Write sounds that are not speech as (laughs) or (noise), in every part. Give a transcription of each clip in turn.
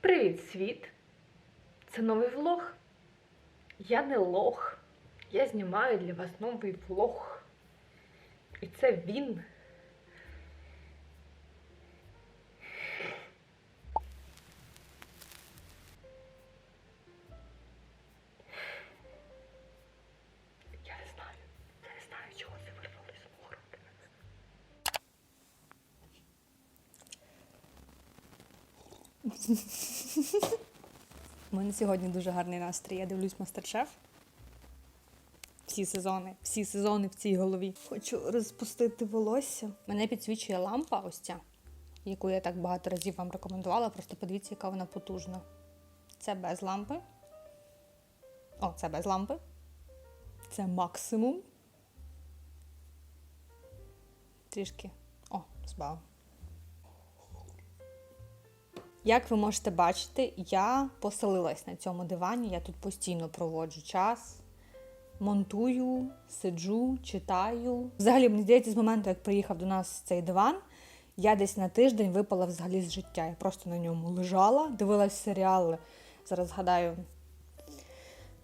Привіт, світ! Це новий влог. Я не лох. Я знімаю для вас новий влог. І це він. Мене сьогодні дуже гарний настрій. Я дивлюсь мастер-шеф. Всі сезони, всі сезони в цій голові. Хочу розпустити волосся. Мене підсвічує лампа, ось ця, яку я так багато разів вам рекомендувала. Просто подивіться, яка вона потужна. Це без лампи. О, це без лампи. Це максимум. Трішки. О, збав. Як ви можете бачити, я поселилась на цьому дивані, я тут постійно проводжу час, монтую, сиджу, читаю. Взагалі, мені здається, з моменту, як приїхав до нас цей диван, я десь на тиждень випала взагалі з життя. Я просто на ньому лежала, дивилась серіали. Зараз згадаю.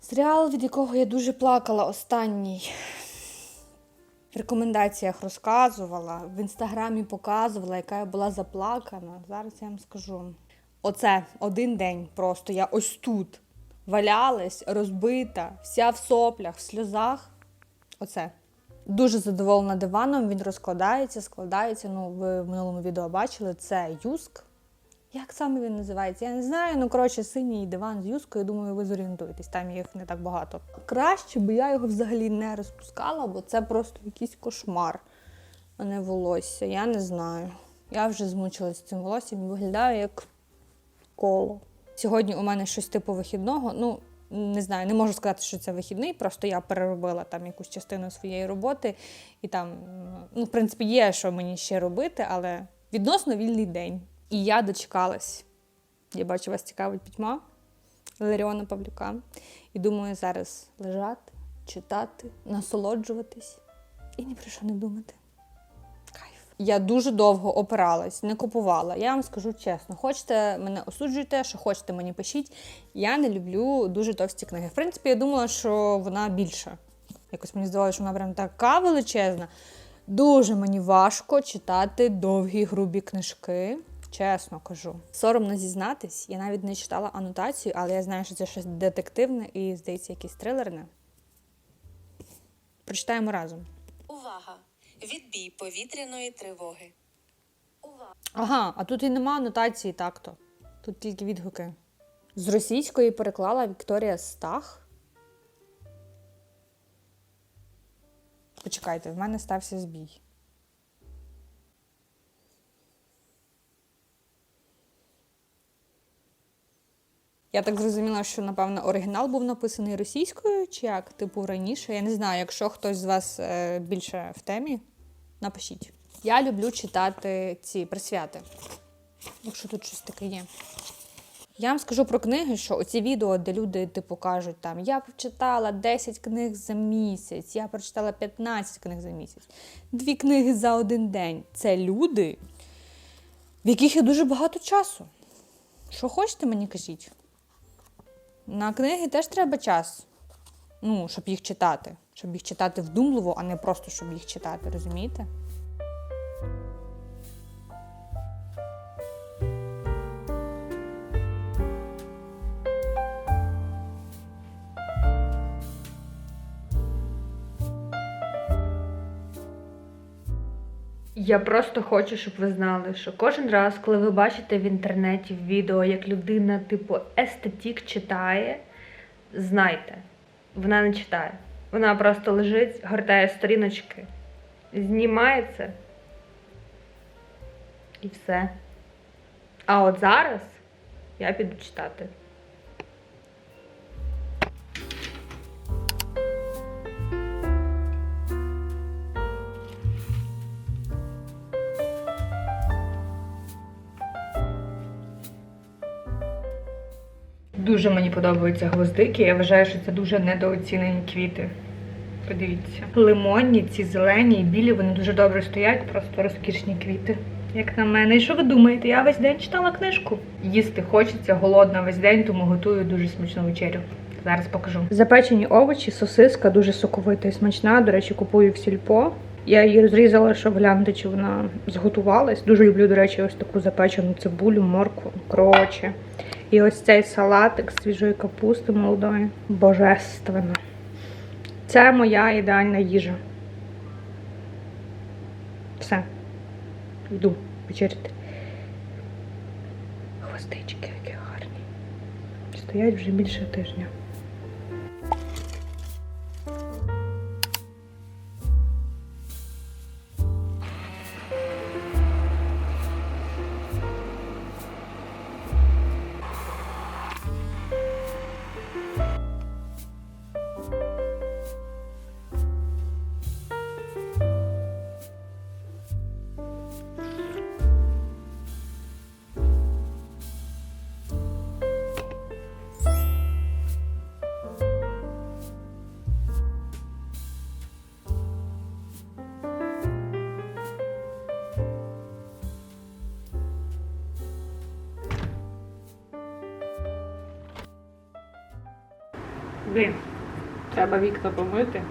Серіал, від якого я дуже плакала останній. В рекомендаціях розказувала, в інстаграмі показувала, яка я була заплакана. Зараз я вам скажу. Оце один день просто. Я ось тут валялась, розбита, вся в соплях, в сльозах. Оце. Дуже задоволена диваном, він розкладається, складається. Ну, ви в минулому відео бачили, це юск. Як саме він називається? Я не знаю. Ну, коротше, синій диван з юскою, думаю, ви зорієнтуєтесь, там їх не так багато. Краще би я його взагалі не розпускала, бо це просто якийсь кошмар, а не волосся. Я не знаю. Я вже змучилася цим волоссям і виглядаю як коло. Сьогодні у мене щось типу вихідного. Ну, не знаю, не можу сказати, що це вихідний, просто я переробила там якусь частину своєї роботи, і там, ну, в принципі, є, що мені ще робити, але відносно вільний день. І я дочекалась. Я бачу, вас цікавить пітьма Ларіона Павлюка. І думаю, зараз лежати, читати, насолоджуватись і ні про що не думати. Кайф. Я дуже довго опиралась, не купувала. Я вам скажу чесно, хочете мене осуджуйте, що хочете мені пишіть. Я не люблю дуже товсті книги. В принципі, я думала, що вона більша. Якось мені здавалося, що вона прям така величезна. Дуже мені важко читати довгі грубі книжки. Чесно кажу. Соромно зізнатись, я навіть не читала анотацію, але я знаю, що це щось детективне і, здається, якесь трилерне. Прочитаємо разом. Увага! Відбій повітряної тривоги. Увага! Ага, а тут і нема анотації так-то. Тут тільки відгуки. З російської переклала Вікторія Стах. Почекайте, в мене стався збій. Я так зрозуміла, що, напевно, оригінал був написаний російською, чи як, типу, раніше. Я не знаю, якщо хтось з вас е, більше в темі, напишіть. Я люблю читати ці присвяти. Якщо тут щось таке є. Я вам скажу про книги, що оці відео, де люди типу кажуть, там я прочитала 10 книг за місяць, я прочитала 15 книг за місяць, дві книги за один день. Це люди, в яких є дуже багато часу. Що хочете, мені кажіть. На книги теж треба час. Ну, щоб їх читати. Щоб їх читати вдумливо, а не просто щоб їх читати, розумієте? Я просто хочу, щоб ви знали, що кожен раз, коли ви бачите в інтернеті відео, як людина, типу, естетік читає, знайте, вона не читає. Вона просто лежить, гортає сторіночки, знімає це і все. А от зараз я піду читати. Дуже мені подобаються гвоздики. Я вважаю, що це дуже недооцінені квіти. Подивіться. Лимонні, ці зелені і білі, вони дуже добре стоять, просто розкішні квіти. як на мене. І що ви думаєте? Я весь день читала книжку. Їсти хочеться, голодна весь день, тому готую дуже смачну вечерю. Зараз покажу. Запечені овочі, сосиска дуже соковита і смачна. До речі, купую в сільпо. Я її розрізала, щоб глянути, чи вона зготувалась. Дуже люблю, до речі, ось таку запечену цибулю, моркву. Коротше. І ось цей салатик з свіжої капусти молодої. Божественно. Це моя ідеальна їжа. Все. Йду вечеряти. Хвостички, які гарні. Стоять вже більше тижня. Блін, треба вікна помити.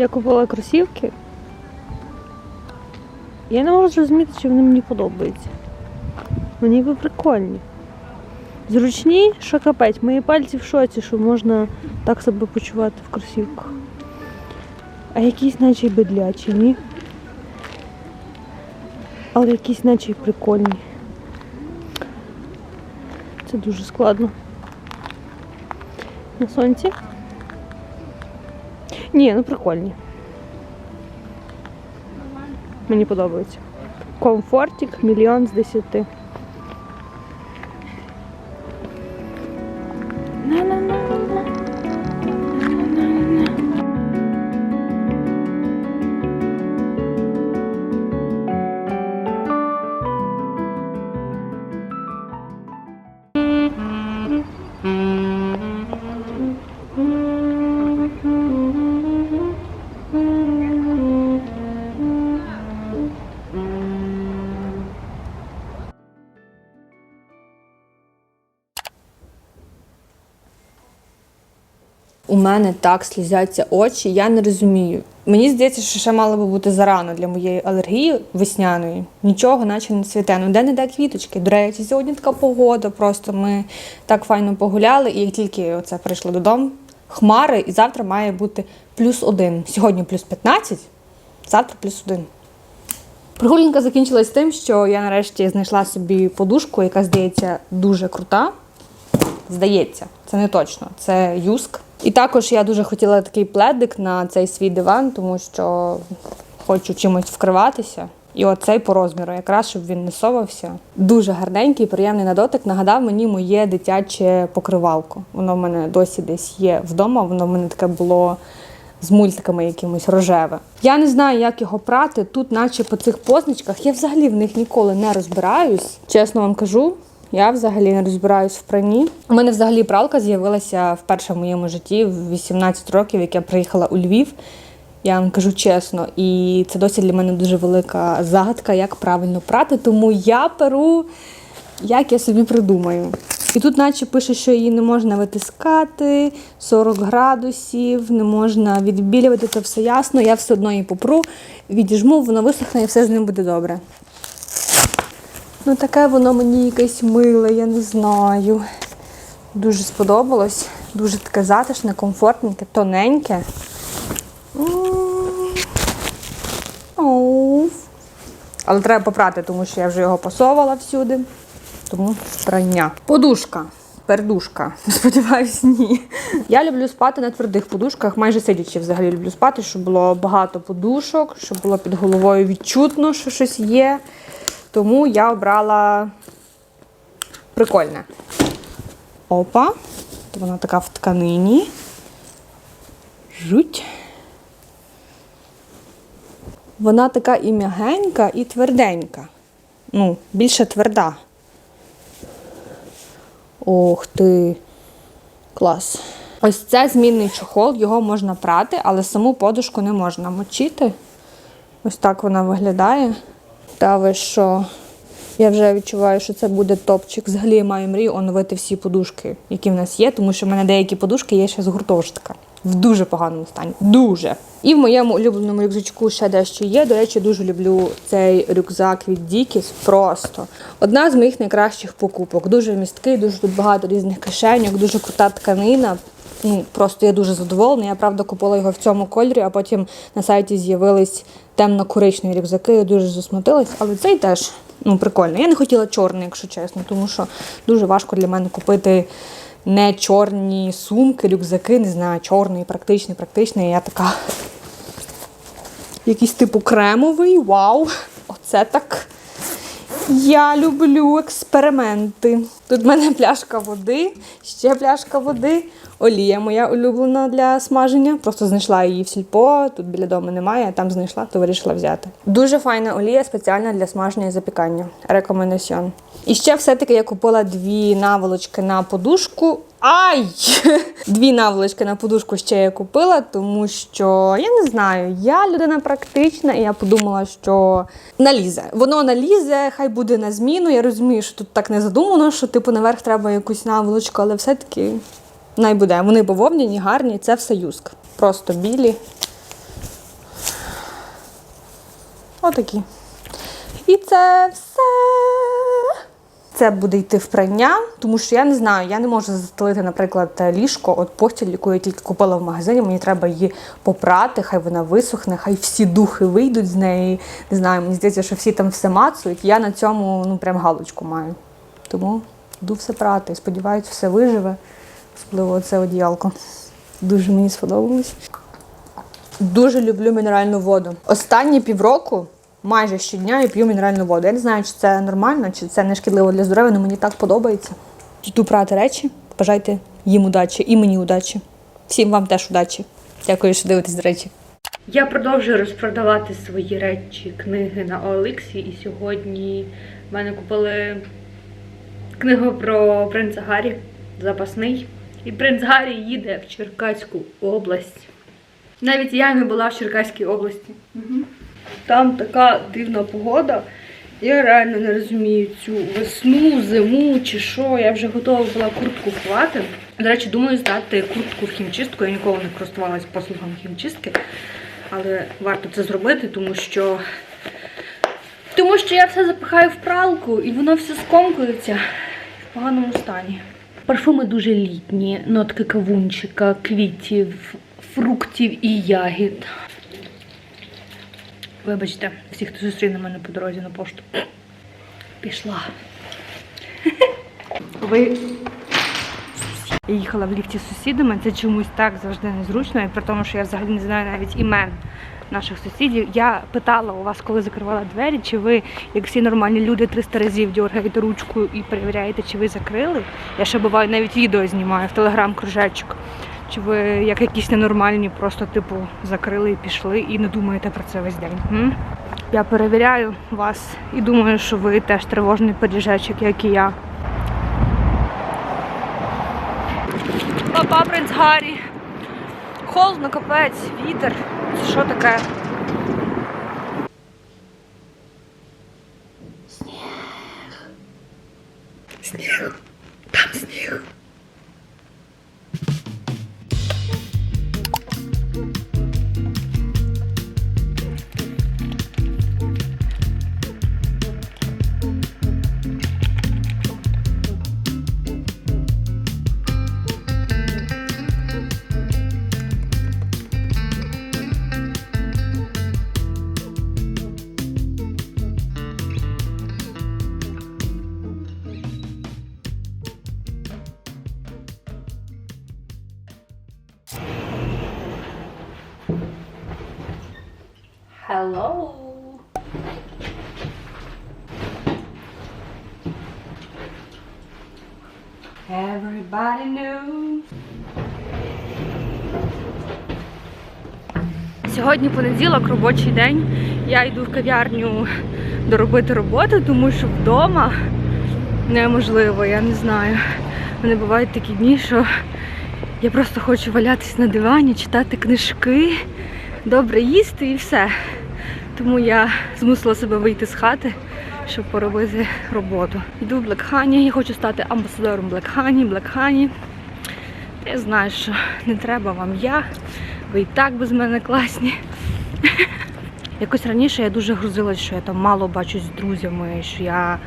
Я купила кросівки. Я не можу зрозуміти, чи вони мені подобаються. Вони ніби прикольні. Зручні, що капець. Мої пальці в шоці, що можна так себе почувати в кросівках. А якісь наче й бедлячі, ні? Але якісь наче й прикольні. Це дуже складно. На сонці. Ні, ну прикольні. Мені подобається. Комфортик мільйон з десяти. У мене так слізяться очі, я не розумію. Мені здається, що ще мало би бути зарано для моєї алергії весняної. Нічого, наче не цвіте. Ну де не де квіточки. До речі, сьогодні така погода. Просто ми так файно погуляли, і як тільки оце прийшли додому, хмари, і завтра має бути плюс один. Сьогодні плюс 15, завтра плюс один. Прогулянка закінчилась тим, що я нарешті знайшла собі подушку, яка здається дуже крута. Здається, це не точно. Це юск. І також я дуже хотіла такий пледик на цей свій диван, тому що хочу чимось вкриватися. І оцей по розміру, якраз щоб він не совався. Дуже гарненький, приємний на дотик. Нагадав мені моє дитяче покривалко. Воно в мене досі десь є вдома. Воно в мене таке було з мультиками якимось рожеве. Я не знаю, як його прати. Тут, наче по цих позначках, я взагалі в них ніколи не розбираюсь. Чесно вам кажу. Я взагалі не розбираюсь в прані. У мене взагалі пралка з'явилася вперше в моєму житті в 18 років, як я приїхала у Львів. Я вам кажу чесно, і це досі для мене дуже велика загадка, як правильно прати. Тому я перу, як я собі придумаю. І тут, наче пише, що її не можна витискати, 40 градусів, не можна відбілювати, це все ясно. Я все одно її попру, відіжму, воно висохне і все з ним буде добре. Ну, таке воно мені якесь миле, я не знаю. Дуже сподобалось. Дуже таке затишне, комфортненьке, тоненьке. Але треба попрати, тому що я вже його пасовувала всюди. Тому прання. Подушка. Пердушка. (laughs) Сподіваюсь, ні. Я люблю спати на твердих подушках, майже сидячи взагалі люблю спати, щоб було багато подушок, щоб було під головою відчутно, що щось є. Тому я обрала прикольне. Опа. Вона така в тканині. Жуть. Вона така і м'ягенька, і тверденька. Ну, більше тверда. Ох ти. Клас. Ось це змінний чохол, його можна прати, але саму подушку не можна мочити. Ось так вона виглядає. Та що? Я вже відчуваю, що це буде топчик. Взагалі маю мрію оновити всі подушки, які в нас є, тому що в мене деякі подушки є ще з гуртожитка. В дуже поганому стані. Дуже. І в моєму улюбленому рюкзачку ще дещо є. До речі, дуже люблю цей рюкзак від Дікіс. Просто одна з моїх найкращих покупок. Дуже місткий, дуже тут багато різних кишеньок, дуже крута тканина. Ну, просто я дуже задоволена. Я правда купила його в цьому кольорі, а потім на сайті з'явились темно-коричневі рюкзаки. Я дуже засмутилась, але цей теж ну, прикольний. Я не хотіла чорний, якщо чесно, тому що дуже важко для мене купити не чорні сумки, рюкзаки, не знаю, чорний, практичний, практичний. Я така. Якийсь типу кремовий, вау! Оце так. Я люблю експерименти. Тут в мене пляшка води, ще пляшка води. Олія моя улюблена для смаження. Просто знайшла її в сільпо. Тут біля дому немає, а там знайшла, то вирішила взяти. Дуже файна олія, спеціальна для смаження і запікання. Рекомендаціон. І ще все-таки я купила дві наволочки на подушку. Ай! (laughs) Дві наволочки на подушку ще я купила, тому що я не знаю, я людина практична, і я подумала, що налізе. Воно налізе, хай буде на зміну. Я розумію, що тут так не задумано, що типу наверх треба якусь наволочку, але все-таки най буде. Вони бавовняні, гарні, це все юск. Просто білі. Отакі. І це все. Це буде йти в прання, тому що я не знаю, я не можу застелити, наприклад, ліжко, от постіль, яку я тільки купила в магазині. Мені треба її попрати, хай вона висохне, хай всі духи вийдуть з неї. Не знаю, мені здається, що всі там все мацують. Я на цьому ну прям галочку маю. Тому йду все прати. Сподіваюсь, все виживе. Особливо це одіялко. Дуже мені сподобалось. Дуже люблю мінеральну воду. Останні півроку майже щодня я п'ю мінеральну воду. Я не знаю, чи це нормально, чи це не шкідливо для здоров'я, але мені так подобається. Йду прати речі. Бажайте їм удачі і мені удачі. Всім вам теж удачі. Дякую, що дивитесь, до речі. Я продовжую розпродавати свої речі, книги на OLX, і сьогодні в мене купили книгу про принца Гаррі, запасний. І принц Гаррі їде в Черкаську область. Навіть я не була в Черкаській області. Там така дивна погода. Я реально не розумію цю весну, зиму чи що. Я вже готова була куртку ховати. До речі, думаю здати куртку в хімчистку. Я ніколи не користувалась послугами хімчистки. Але варто це зробити, тому що. Тому що я все запихаю в пралку і воно все скомкується в поганому стані. Парфуми дуже літні, нотки кавунчика, квітів, фруктів і ягід. Вибачте, всіх, хто зустріне мене по дорозі на пошту. Пішла. Ви їхала в ліфті з сусідами, це чомусь так завжди незручно, і при тому, що я взагалі не знаю навіть імен наших сусідів. Я питала у вас, коли закривала двері, чи ви, як всі нормальні люди, 300 разів дергаєте ручку і перевіряєте, чи ви закрили. Я ще буваю навіть відео знімаю в телеграм-кружечок. Чи ви як якісь ненормальні, просто типу закрили і пішли і не думаєте про це весь день? М? Я перевіряю вас і думаю, що ви теж тривожний пиріжечок, як і я. Папа, принц Гаррі. Холодно, капець, вітер. Що таке? Hello! Everybody knows. Сьогодні понеділок, робочий день. Я йду в кав'ярню доробити роботу, тому що вдома неможливо, я не знаю. Мене бувають такі дні, що я просто хочу валятись на дивані, читати книжки, добре їсти і все. Тому я змусила себе вийти з хати, щоб поробити роботу. Йду в Honey, я хочу стати амбасадором Black Honey. Я знаю, що не треба вам я, ви і так без мене класні. (laughs) Якось раніше я дуже грузилась, що я там мало бачусь з друзями, що я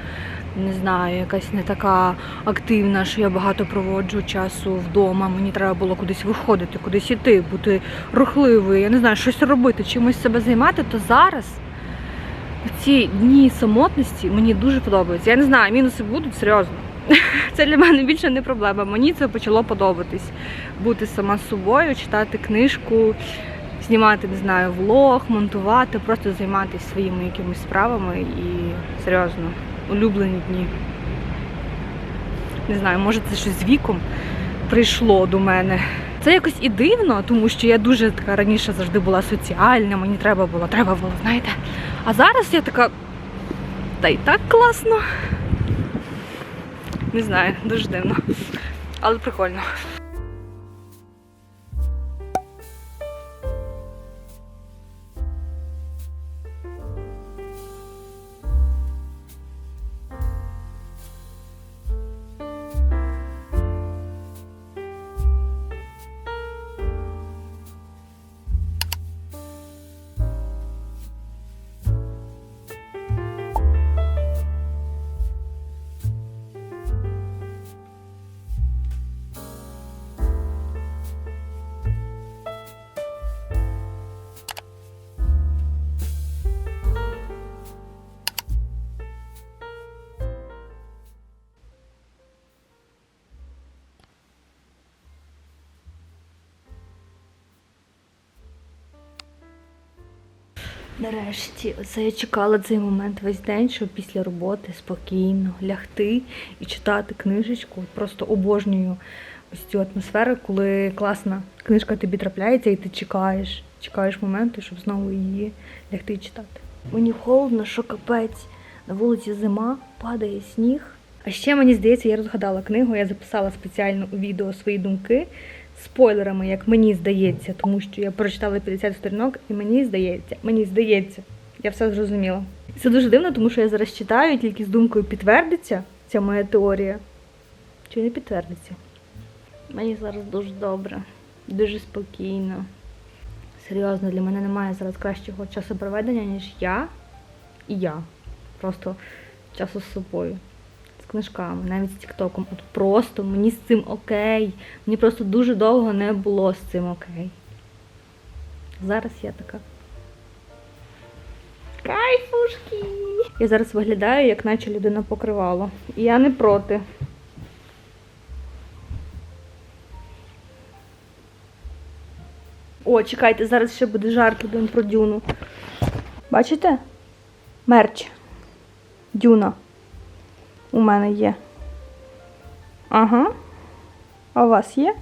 не знаю, якась не така активна, що я багато проводжу часу вдома. Мені треба було кудись виходити, кудись іти, бути рухливою, я не знаю, щось робити, чимось себе займати, то зараз. Ці дні самотності мені дуже подобаються. Я не знаю, мінуси будуть серйозно. (laughs) Це для мене більше не проблема. Мені це почало подобатись. Бути сама собою, читати книжку, знімати, не знаю, влог, монтувати, просто займатися своїми якимись справами і серйозно, улюблені дні. Не знаю, може це щось з віком прийшло до мене. Це якось і дивно, тому що я дуже така раніше завжди була соціальна, мені треба було, треба було, знаєте. А зараз я така, та й так класно. Не знаю, дуже дивно. Але прикольно. Нарешті, оце я чекала цей момент весь день, щоб після роботи спокійно лягти і читати книжечку. Просто обожнюю ось цю атмосферу, коли класна книжка тобі трапляється, і ти чекаєш, чекаєш моменту, щоб знову її лягти і читати. Мені холодно, що капець. На вулиці зима, падає сніг. А ще мені здається, я розгадала книгу, я записала спеціально у відео свої думки спойлерами, як мені здається, тому що я прочитала 50 сторінок, і мені здається, мені здається, я все зрозуміла. Це дуже дивно, тому що я зараз читаю, і тільки з думкою підтвердиться ця моя теорія. Чи не підтвердиться? Мені зараз дуже добре, дуже спокійно. Серйозно, для мене немає зараз кращого часу проведення, ніж я і я. Просто часу з собою книжками, навіть з Тіктоком. От просто мені з цим окей. Мені просто дуже довго не було з цим окей. Зараз я така. Кайфушки! Я зараз виглядаю, як наче людина покривала. І я не проти. О, чекайте, зараз ще буде жарт один про дюну. Бачите? Мерч. Дюна у мене є. Ага. А у вас є?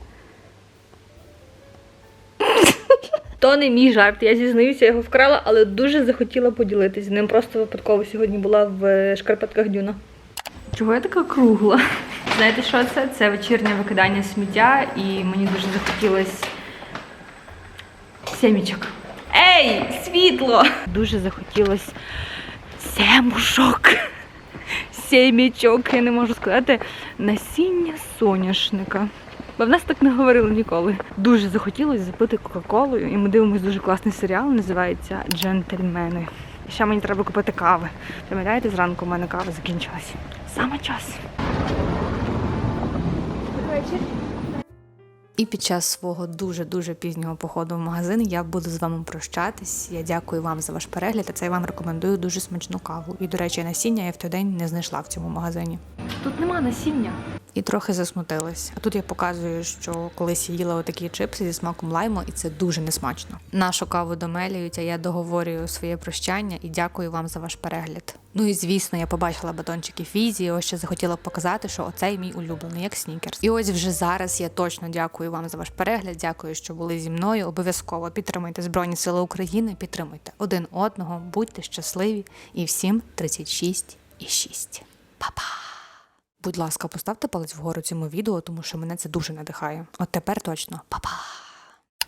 То не мій жарт, я зізнаюся, я його вкрала, але дуже захотіла поділитися з ним. Просто випадково сьогодні була в шкарпетках Дюна. Чого я така кругла? Знаєте, що це? Це вечірнє викидання сміття, і мені дуже захотілося семічок. Ей, світло! Дуже захотілося семушок сімічок, я не можу сказати, насіння соняшника. Бо в нас так не говорили ніколи. Дуже захотілося запити Кока-Колою, і ми дивимося дуже класний серіал, називається Джентльмени. І ще мені треба купити кави. Пам'ятаєте, зранку у мене кава закінчилась. Саме час. І під час свого дуже-дуже пізнього походу в магазин я буду з вами прощатись. Я дякую вам за ваш перегляд, а це я вам рекомендую дуже смачну каву. І, до речі, насіння я в той день не знайшла в цьому магазині. Тут нема насіння. і трохи засмутилась. А тут я показую, що колись я їла отакі чипси зі смаком лайму, і це дуже несмачно. Нашу каву домелюють, а я договорюю своє прощання і дякую вам за ваш перегляд. Ну і звісно, я побачила батончики Фізі, ось ще захотіла показати, що оцей мій улюблений, як снікерс. І ось вже зараз я точно дякую вам за ваш перегляд. Дякую, що були зі мною. Обов'язково підтримуйте Збройні Сили України, підтримуйте один одного, будьте щасливі і всім 36 і 6. Па-па! Будь ласка, поставте палець вгору цьому відео, тому що мене це дуже надихає. От тепер точно. Па-па!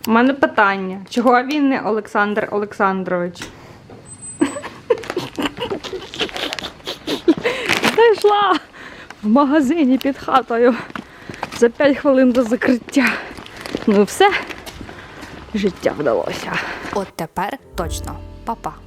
У мене питання: чого він не Олександр Олександрович? Знайшла в магазині під хатою за 5 хвилин до закриття. Ну все, життя вдалося. От тепер точно. Па-па!